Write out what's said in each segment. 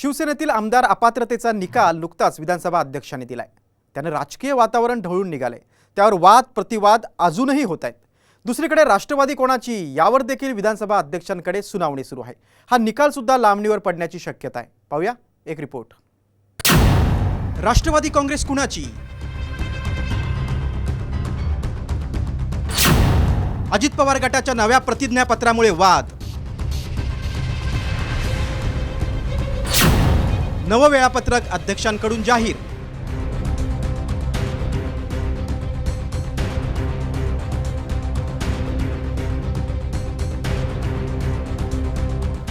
शिवसेनेतील आमदार अपात्रतेचा निकाल नुकताच विधानसभा अध्यक्षांनी दिलाय. त्यानं राजकीय वातावरण ढवळून निघाले. त्यावर वाद प्रतिवाद अजूनही होत आहेत. दुसरीकडे राष्ट्रवादी कोणाची यावर देखील विधानसभा अध्यक्षांकडे सुनावणी सुरू आहे. हा निकाल सुद्धा लांबणीवर पडण्याची शक्यता आहे. पाहूया एक रिपोर्ट. राष्ट्रवादी काँग्रेस कुणाची? अजित पवार गटाच्या नव्या प्रतिज्ञापत्रामुळे वाद नवं वेळापत्रक अध्यक्षांकडून जाहीर.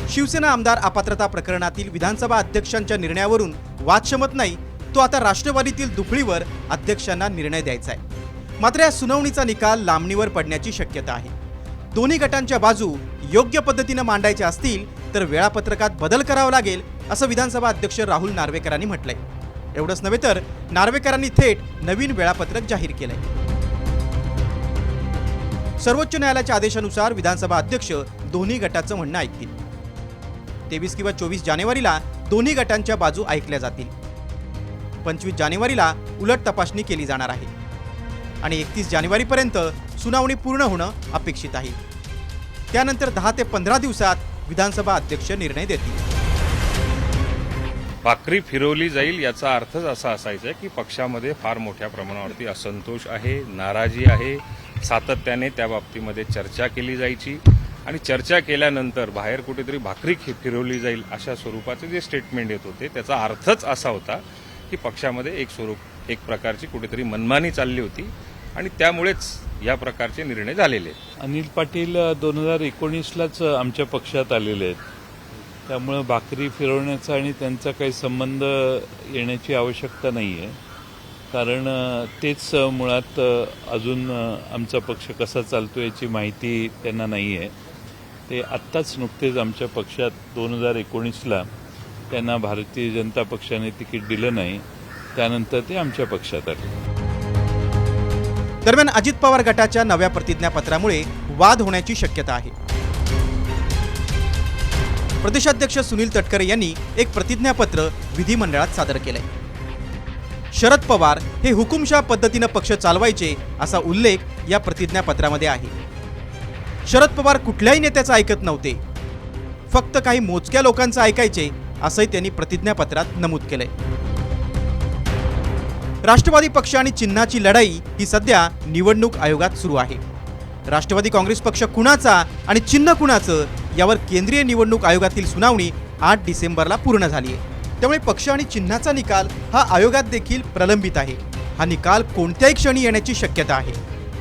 शिवसेना आमदार अपात्रता प्रकरणातील विधानसभा अध्यक्षांच्या निर्णयावरून वाद शमत नाही तो आता राष्ट्रवादीतील दुफळीवर अध्यक्षांना निर्णय द्यायचा आहे. मात्र या सुनावणीचा निकाल लांबणीवर पडण्याची शक्यता आहे. दोन्ही गटांच्या बाजू योग्य पद्धतीनं मांडायच्या असतील तर वेळापत्रकात बदल करावा लागेल असं विधानसभा अध्यक्ष राहुल नार्वेकरांनी म्हटलंय. एवढंच नव्हे तर नार्वेकरांनी थेट नवीन वेळापत्रक जाहीर केलंय. सर्वोच्च न्यायालयाच्या आदेशानुसार विधानसभा अध्यक्ष दोन्ही गटाचं म्हणणं ऐकतील. तेवीस किंवा चोवीस जानेवारीला दोन्ही गटांच्या बाजू ऐकल्या जातील. पंचवीस जानेवारीला उलट तपासणी केली जाणार आहे. आणि एकतीस जानेवारीपर्यंत सुनावणी पूर्ण होणं अपेक्षित आहे. त्यानंतर दहा ते पंधरा दिवसात विधानसभा अध्यक्ष निर्णय देतील. भाकरी फिरवली जाईल याचा अर्थच असा असायचा की पक्षामध्ये फार मोठ्या प्रमाणावरती असंतोष आहे नाराजी आहे. सातत्याने त्या बाबतीमध्ये चर्चा केली जायची. आणि चर्चा केल्यानंतर बाहेर कुठेतरी भाकरी खि- फिरवली जाईल अशा स्वरूपाचे जे स्टेटमेंट येत होते त्याचा अर्थच असा होता की पक्षामध्ये एक स्वरूप एक प्रकारची कुठेतरी मनमानी चालली होती. आणि त्यामुळेच या प्रकारचे निर्णय झालेले. आहेत अनिल पाटील दोन हजार एकोणीसलाच आमच्या पक्षात आलेले आहेत. त्यामुळं भाकरी फिरवण्याचा आणि त्यांचा काही संबंध येण्याची आवश्यकता नाही आहे कारण तेच मुळात अजून आमचा पक्ष कसा चालतो याची माहिती त्यांना नाही आहे ते आत्ताच नुकतेच आमच्या पक्षात दोन हजार एकोणीसला त्यांना भारतीय जनता पक्षाने तिकीट दिलं नाही. त्यानंतर ते आमच्या पक्षात आले. दरम्यान अजित पवार गटाच्या नव्या प्रतिज्ञापत्रामुळे वाद होण्याची शक्यता आहे. प्रदेशाध्यक्ष सुनील तटकरे यांनी एक प्रतिज्ञापत्र विधिमंडळात सादर केलंय. शरद पवार हे हुकुमशाह पद्धतीनं पक्ष चालवायचे असा उल्लेख या प्रतिज्ञापत्रामध्ये आहे. शरद पवार कुठल्याही नेत्याचं ऐकत नव्हते. फक्त काही मोजक्या लोकांचं ऐकायचे असंही त्यांनी प्रतिज्ञापत्रात नमूद केलंय. राष्ट्रवादी पक्ष आणि चिन्हाची लढाई ही सध्या निवडणूक आयोगात सुरू आहे. राष्ट्रवादी काँग्रेस पक्ष कुणाचा आणि चिन्ह कुणाचं यावर केंद्रीय निवडणूक आयोगातील सुनावणी आठ डिसेंबरला पूर्ण झाली आहे. त्यामुळे पक्ष आणि चिन्हाचा निकाल हा आयोगात देखील प्रलंबित आहे. हा निकाल कोणत्याही क्षणी येण्याची शक्यता आहे.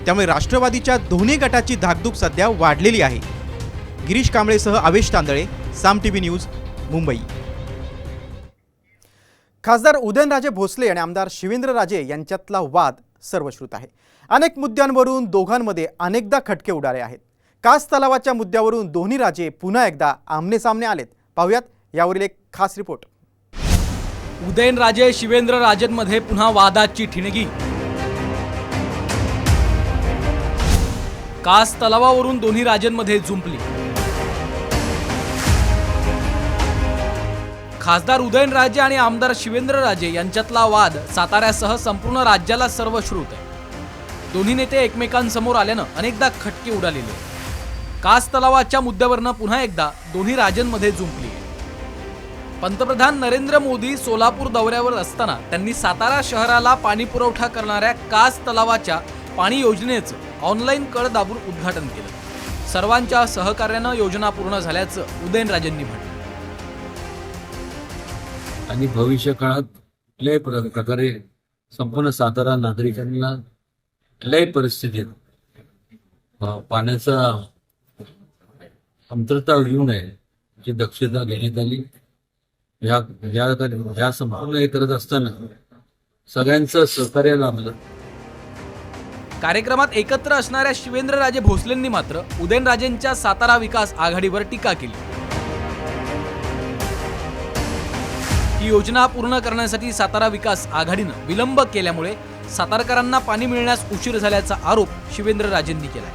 त्यामुळे राष्ट्रवादीच्या दोन्ही गटाची धाकधूक सध्या वाढलेली आहे. गिरीश कांबळेसह आवेश तांदळे साम टीव्ही न्यूज मुंबई. खासदार उदयनराजे भोसले आणि आमदार शिवेंद्रराजे यांच्यातला वाद सर्वश्रुत आहे. अनेक मुद्द्यांवरून दोघांमध्ये अनेकदा खटके उडाले आहेत. कास तलावाच्या मुद्द्यावरून दोन्ही राजे पुन्हा एकदा आमनेसामने आलेत. पाहूयात यावरील एक खास रिपोर्ट. उदयनराजे शिवेंद्र राजेंमध्ये पुन्हा वादाची ठिणगी. कास तलावावरून दोन्ही राजेंमध्ये जुंपली खासदार उदयनराजे आणि आमदार शिवेंद्रराजे यांच्यातला वाद साताऱ्यासह संपूर्ण राज्याला सर्वश्रुत आहे. दोन्ही नेते एकमेकांसमोर आल्यानं अनेकदा खटके उडालेले कास तलावाच्या मुद्द्यावरनं पुन्हा एकदा दोन्ही राजांमध्ये जुंपली. पंतप्रधान नरेंद्र मोदी सोलापूर दौऱ्यावर असताना त्यांनी सातारा शहराला पाणी पुरवठा करणाऱ्या कास तलावाच्या पाणी योजनेचं ऑनलाईन कळ दाबून उद्घाटन केलं. सर्वांच्या सहकार्यानं योजना पूर्ण झाल्याचं उदयनराजेंनी म्हटलं. आणि भविष्य काळात कुठल्याही प्रकारे संपूर्ण सातारा नागरिकांना कुठल्याही परिस्थितीत पाण्याचा कमतरता येऊ नये याची दक्षता घेण्यात आली. या या या संपूर्ण हे करत असताना सगळ्यांचं सहकार्य लाभलं. कार्यक्रमात एकत्र असणाऱ्या शिवेंद्रराजे भोसलेंनी मात्र उदयनराजेंच्या सातारा विकास आघाडीवर टीका केली. ही योजना पूर्ण करण्यासाठी सातारा विकास आघाडीनं विलंब केल्यामुळे सातारकरांना पाणी मिळण्यास उशीर झाल्याचा आरोप शिवेंद्रराजेंनी केला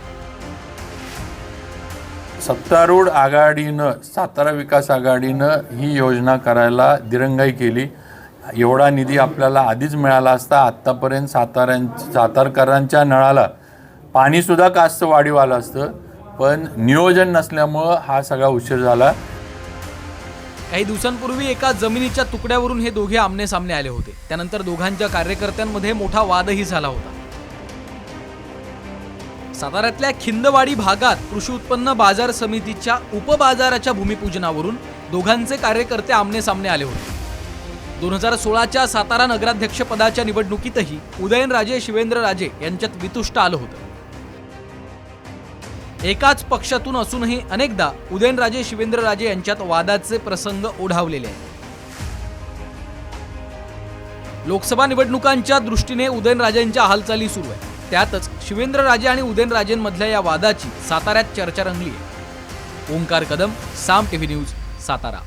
सत्तारूढ आघाडीनं सातारा विकास आघाडीनं ही योजना करायला दिरंगाई केली. एवढा निधी आपल्याला आधीच मिळाला असता आत्तापर्यंत साताऱ्यां सातारकरांच्या नळाला पाणीसुद्धा कास्त वाढीव आलं असतं. पण नियोजन नसल्यामुळं हा सगळा उशीर झाला. काही दिवसांपूर्वी एका जमिनीच्या तुकड्यावरून हे दोघे आमने सामने आले होते. त्यानंतर दोघांच्या कार्यकर्त्यांमध्ये मोठा वादही झाला होता. साताऱ्यातल्या खिंदवाडी भागात कृषी उत्पन्न बाजार समितीच्या उपबाजाराच्या भूमिपूजनावरून दोघांचे कार्यकर्ते आमनेसामने आले होते. दोन हजार सोळाच्या सातारा नगराध्यक्षपदाच्या निवडणुकीतही उदयनराजे शिवेंद्रराजे यांच्यात वितुष्ट आलं होतं. एकाच पक्षातून असूनही अनेकदा उदयनराजे शिवेंद्रराजे यांच्यात वादाचे प्रसंग ओढावलेले आहेत. लोकसभा निवडणुकांच्या दृष्टीने उदयनराजेंच्या हालचाली सुरू आहेत. त्यातच शिवेंद्रराजे आणि उदयनराजेंमधल्या या वादाची साताऱ्यात चर्चा रंगली आहे. Omkar Kadam Saam TV news Satara.